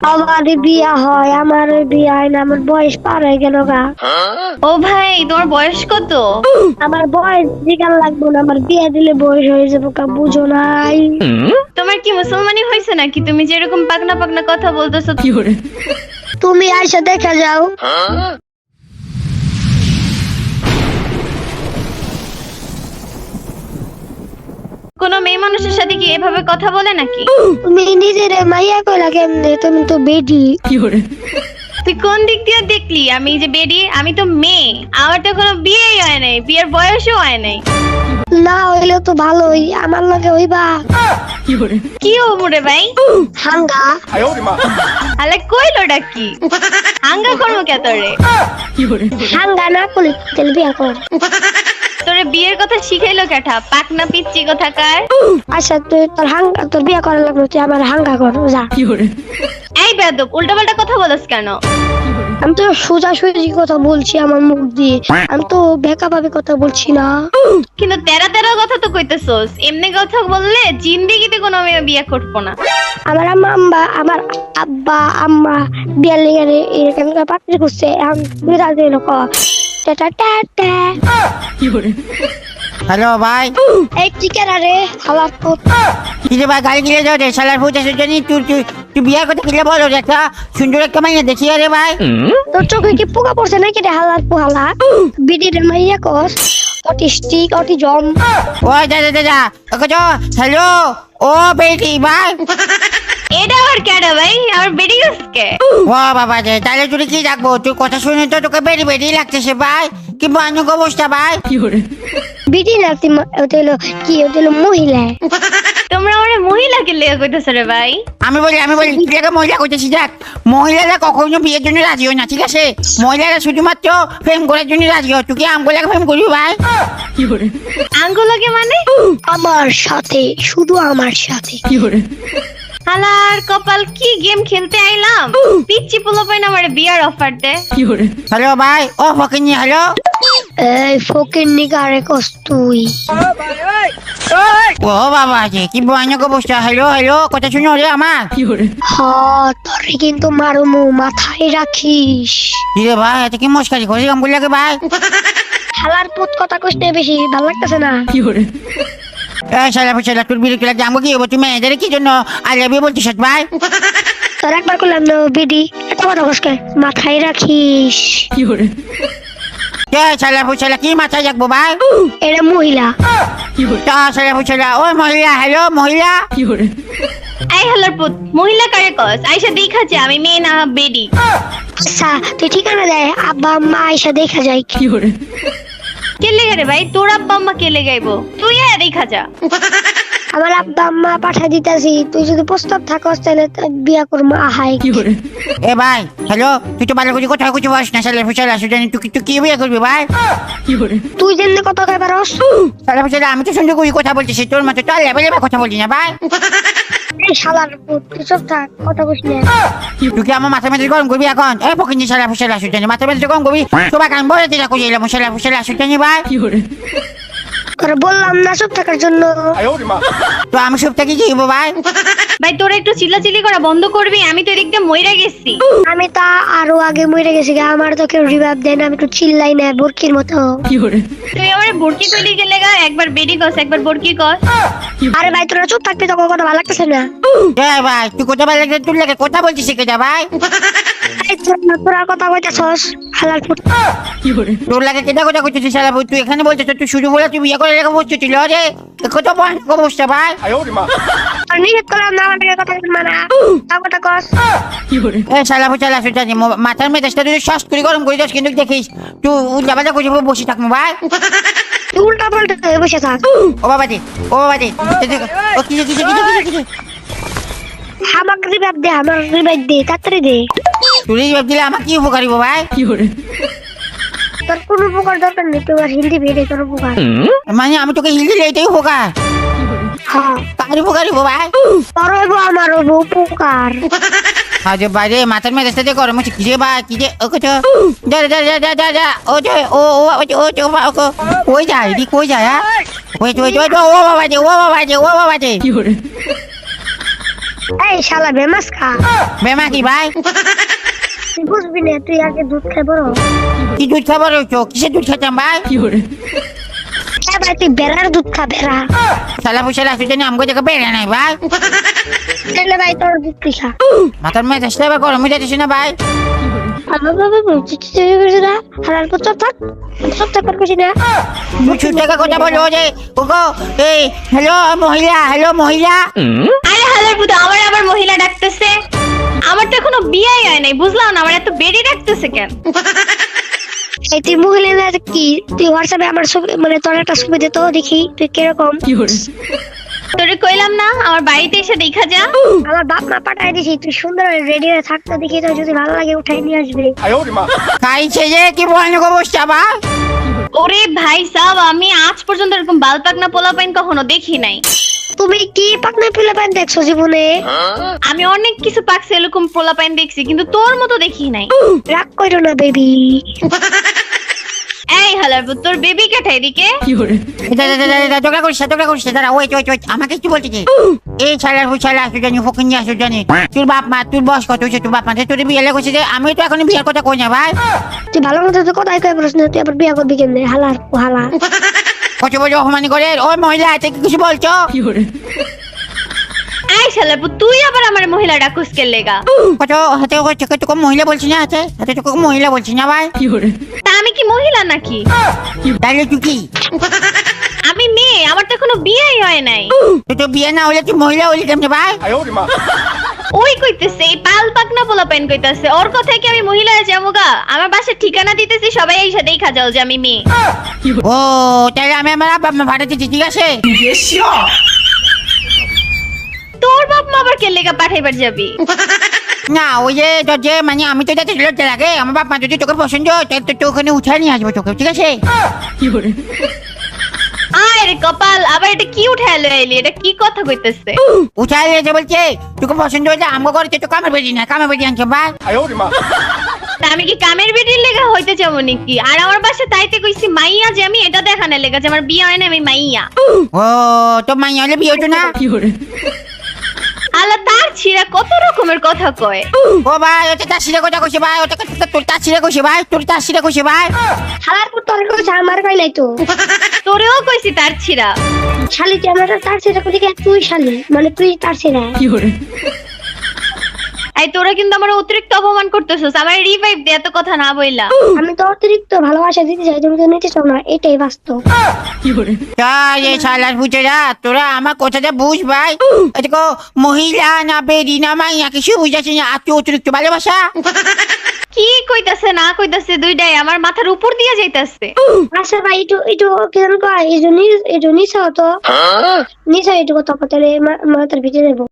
আমার বিয়া হয় আমার বিয়া হয় না আমার বয়স পার হয়ে গেল গা। ও ভাই তোমার বয়স কত? আমার বয়স জিগার লাগবো না আমার বিয়া দিলে বয়স হয়ে যাব কা বুঝো নাই। তোমার কি মুসলমানি হয়েছে নাকি? তুমি যেরকম পাকনা পাকনা কথা বলতেছো তুমি আইসা দেখা যাও। কোনো মেয়ে মানুষের সাথে কি এভাবে কথা বলে নাকি? তুমি নিজের মাইয়া কইলা কেমনে? তুমি তো বেডি। কি করে? তুই কোন দিক দিয়ে দেখলি? আমি যে বেরিয়ে আমি তো মেয়ে। আমার তো কোনো বিয়েই হয় নাই বিয়ের বয়সও হয় নাই। না হইলে তো ভালোই আমার লগে হইবা। কি ও মুরে ভাই? হাঙ্গা। আলে কইলোটা কি? হাঙ্গা করব কে তোরে? হাঙ্গা না করলে তাহলে বিয়া কর। তোরে বিয়ের কথা শিখাইলো কেঠা? পাকনা পিচ্ছি কোথাকার? আচ্ছা তুই তোর হাঙ্গা তোর বিয়া করা লাগল তুই আমার হাঙ্গা কর যা। এই বেদব উল্টা পাল্টা কথা বলস কেন? আমি তো সোজা সুজি কথা বলছি আমার মুখ দিয়ে। আমি তো বেকা ভাবে কথা বলছি না। কিন্তু তেরা তেরা কথা তো কইতেছস। এমনি কথা বললে জিন্দিগিতে কোনো মেয়ে বিয়ে করব না। আমার আম্মা আমার আব্বা আম্মা বিয়ার লেগে এরকম পাত্রে করছে। এখন তুমি টাটা হ্যালো ভাই। এই চিকেন আরে খাবার তো কিরে ভাই গাড়ি কিনে যাও রে শালার ফুটে সুজনি তুই তুই তুই বিয়ার কথা কিনে বলো রে একটা সুন্দর একটা মাইনে দেখি রে ভাই। তোর চোখে কি পোকা পড়ছে নাকি রে হালার পোহালা? বিডির মাইয়া কস অটিস্টিক অটিজম ও দাদা দাদা ওকে তো হ্যালো ও বেটি ভাই। এটা আবার ভাই? আমার বেরি গেছে। ও বাবা রে তাহলে তুই কি রাখব তুই কথা শুনে তো তোকে বেরি বেরি লাগতেছে ভাই। কি ভয়ানক অবস্থা ভাই। বিডি না তুই ওটা হলো কি? ওটা হলো মহিলা। তোমরা আমার মহিলাকে লেগে কইতেছো রে ভাই? আমি বলি আমি বলি তুই মহিলা করতেছি দেখ। মহিলারা কখনো বিয়ের জন্য রাজি হয় না ঠিক আছে? মহিলারা শুধুমাত্র প্রেম করার জন্য রাজি হয়। তুই কি আমগুলাকে প্রেম করবি ভাই? আঙ্গুলকে মানে? আমার সাথে শুধু আমার সাথে। হালার কপাল কি গেম খেলতে আইলাম? পিচ্ছি পোলো পাইন আমার বিয়ার অফার দে হ্যালো ভাই ও ফকিনি হ্যালো? এই ফকির নিগারে কস তুই? ও বাবা রে কি ভয়ানক অবস্থা হ্যালো হ্যালো কথা শুনো রে আমার। হ তোরে কিন্তু মারুমু মাথায় রাখিস। রে ভাই এত কি মস্কারি করিস আমগুলাকে ভাই? হালার পুত কথা কইস না বেশি ভালো লাগতেছে না। এই শালা ফুসালা তোর বিরক্তি লাগছে আমাকে কি হব? তুমি মেয়েদের কি জন্য আই লাভ ইউ বলছিস ভাই? তোর একবার করলাম না বিডি? এত কথা কসকে মাথায় রাখিস। শালা ফুসালা কি মাথায় রাখব ভাই? এটা মহিলা। তা শালা ফুসালা ওই মহিলা হ্যালো মহিলা? আই হালার পুত মহিলা কারে কস? আইসা দেখাচ্ছে আমি মেয়ে না বেডি। আচ্ছা তুই ঠিকানা দেয় আব্বা আম্মা আইসা দেখা যায়। কে লেগে রে ভাই? তোর আব্বা আম্মা কেলে গাইবো? তুই আর দেখা যা। আমার আব্বা আম্মা পাঠা দিতাছি তুই যদি প্রস্তাব থাকস তাহলে বিয়া করব আহাই। এ ভাই হ্যালো তুই তো ভালো করে কোথাও কিছু বস না শালা ফুসালা সুজানি তুই কি- তুই কি বিয়ে করবি ভাই? তুই যেমনি কথা কয় পারস। শালা ফুসালা আমি তো সুন্দর করে কথা বলতেছি তোর মতো তো লেভেল কথা বলছি না ভাই। এই শালার পুত তুই চুপ থাক কথা না। তুই কি আমার মাথা মেঝে গরম করবি এখন? এ পকিনি শালা ফুসালা সুজানি মাথা মেঝে গরম করবি? তোমাকে আমি বলে দিলা সুজানি ভাই। তোর বললাম না চুপ থাকার জন্য। তো আমি সব থেকে কি ভাই? ভাই তোরা একটু চিল্লাচিল্লি করা বন্ধ করবি আমি তো এদিক দিয়ে মইরা গেছি। আমি তা আরও আগে মরে গেছি গা, আমার তো কেউ রিভাব দেয় না আমি একটু চিল্লাই না বুরকির মতো। তুই আমার বরকি কইলি গেলে গা একবার বেডি কস একবার বরকি কস। আরে ভাই তোরা চুপ থাকবি তখন কথা ভালো লাগতেছে না। এ ভাই তুই কোথা ভালো লাগে তুই লাগে কথা বলছিস শিখে যা ভাই। কথা? তুই এখানে তুই বলে করলাম না মাথার তুই শ্বাস করে গরম করে কিন্তু দেখিস তুই উল্টাপাল্টা করে বসে থাকব ভাই উল্টা পাল্টা বসে থাক ও বাবা ও বাবা দি আমাকে রিভাব দে, তাড়াতাড়ি দে তুই এই দিলে আমার কি উপকার হইবো ভাই? তোর কোনো উপকার দরকার নেই তোমার হিন্দি ভিড়ে তোর উপকার। মানে আমি তোকে হিল দিলে এটাই উপকার। হ্যাঁ। কার উপকার ভাই? তোর হইব আমার হইব উপকার। আজ বাইরে মাথার মেজাজটা দিয়ে গরম হচ্ছে কি রে ভাই যে ও কত যা যা যা যা যা যা ও যে ও ও ও যে ও কই যায় দি কই যায় হ্যাঁ? ওই ওই ওই ও বাবা যে ও বাবা যে ও বাবা যে এই এই শালা বেমাস খা। বেমা কি ভাই? তুই বুঝবি না তুই আগে দুধ খাই বড় কি দুধ খাবার হইছো কিসের দুধ খেতাম ভাই? হ্যাঁ ভাই তুই বেড়ার দুধ খা বেড়া। শালা ফুসালা আসতে জানি আমাকে দেখে বেড়ে নাই ভাই। তাহলে ভাই তোর দুধ তুই খা। মাথার মেয়ে আসলে আবার গরম হয়ে যাচ্ছে না ভাই। বাবা বাবা বলছি তুই করছিস না। হারার পর চপ থাক। চপ থাক করছিস না। দুশো টাকা কথা বলো যে ওগো এই হ্যালো মহিলা হ্যালো মহিলা। আরে হালার পুতো আমার আবার মহিলা ডাকতেছে। বিয়েই হয় নাই বুঝলাম না আমার এত বেডি ডাকতেছে কেন? এই তুই মহিলা না কি? তুই হোয়াটসঅ্যাপে আমার ছবি মানে তোর একটা ছবি দে তো দেখি তুই কীরকম? তোরে কইলাম না আমার বাড়িতে এসে দেখা যা। আমার বাপ মা পাঠাই দিছি তুই সুন্দর রেডি হয়ে থাকতে দেখি তো যদি ভালো লাগে উঠাই নিয়ে আসবি। খাইছে যে কি ভয়ানক অবস্থা বা? ওরে ভাই সাহ আমি আজ পর্যন্ত এরকম বালপাক বালপাকনা পোলাপাইন কখনো দেখি নাই। তুমি কি পাকনা পিলা পান দেখছ জীবনে আমি অনেক কিছু পাকছে এরকম পোলাপাইন দেখছি কিন্তু তোর মতো দেখি নাই রাগ করো না বেবি এই হালার পুত তোর বেবি কেটে এদিকে ঝগড়া করিস ঝগড়া করিস দাঁড়া ওই ওই ওই আমাকে কি বলছিস এই ছাড়া ফুসালা আসু জানি ফকিন আসু জানি তোর বাপ মা তোর বয়স কত হয়েছে তোর বাপ মা তোর বিয়ে লেগেছে যে আমি তো এখন বিয়ের কথা কই না ভাই তুই ভালো মতো তো কোথায় কই প্রশ্ন তুই আবার বিয়া করবি কেমনে হালার হালা কত বড় অপমানি করে? ওই মহিলা এতে কিছু বলছো? তুই আবার আমার মহিলা ডাকুস কে লেগা? কত হাতে তোকে তোকে মহিলা বলছি না হাতে? হাতে তোকে মহিলা বলছি না ভাই। তা আমি কি মহিলা নাকি? তাহলে তুই কি? আমি মেয়ে আমার তো এখনও বিয়েই হয় নাই। তুই তো বিয়ে না হলে তুই মহিলা হলি কেমনে ভাই? ওই কইতেছে এই পাল পাকনা পোলাপাইন কইতাছে। ওর কথায় কি আমি মহিলা হয়ে যাব গা? আমার বাসার ঠিকানা দিতেছি সবাই এই সাথেই দেখা যাও যে আমি মেয়ে। ও তাহলে আমি আমার বাপ মা ভাড়া দিচ্ছি ঠিক আছে? তোর বাপ মা আবার কে লেগা পাঠাইবার যাবি? না ওই যে তোর যে মানে আমি তো যাতে লজ্জা লাগে। আমার বাপ মা যদি তোকে পছন্দ তাহলে তো তোকে ওখানে উঠায় নিয়ে আসব তোকে ঠিক আছে? আয় কপাল আবার এটা কি উঠে এলো এলি এটা কি কথা কইতেছে? উঠায় এসে বলছে তোকে পছন্দ হয়েছে আমগো করে তো কামের বেরি না কামের বেরি আনছে ভাই আমি কি কামের বেটির লেগা হইতে যাব নাকি? আর আমার বাসা তাইতে কইছি মাইয়া যে আমি এটা দেখানোর লেগা যে আমার বিয়ে হয় না আমি মাইয়া। ও তো মাইয়া হলে বিয়ে হতো না? আল্লাহ তার ছিড়া কত কথা কয় ও ভাই ওটা তার সিরে কথা কইছে ভাই ওটা তোর সিরে কইছে ভাই তোর সিরে কইছে ভাই। খালার পর তোর কইছে আমার কই নাই তো। তোরেও কইছি তার ছিড়া। শালি তুই আমার তার ছিরা কোথায় তুই শালি মানে তুই তার ছেড়ে। এই তোরা কিন্তু আমার অতিরিক্ত অপমান করতেছস আমার রিভাইভ দে এত কথা না বইলা। আমি তো অতিরিক্ত ভালোবাসা দিতে চাই তুমি তো নিতে চাও না এটাই বাস্তব। তাই এই শালার বুঝেরা তোরা আমার কথাটা বুঝ ভাই। এদিকে মহিলা না বেরি না মাইয়া কিছু বুঝাচ্ছি না আর তুই অতিরিক্ত ভালোবাসা? কি কইতাছে না কইতাছে দুইটাই আমার মাথার উপর দিয়ে যাইতাছে। আচ্ছা ভাই একটু একটু কেন কয়? এই জন্য এই জন্য নিছা তো নিছা একটু কথা কথা মাথার ভিতরে দেবো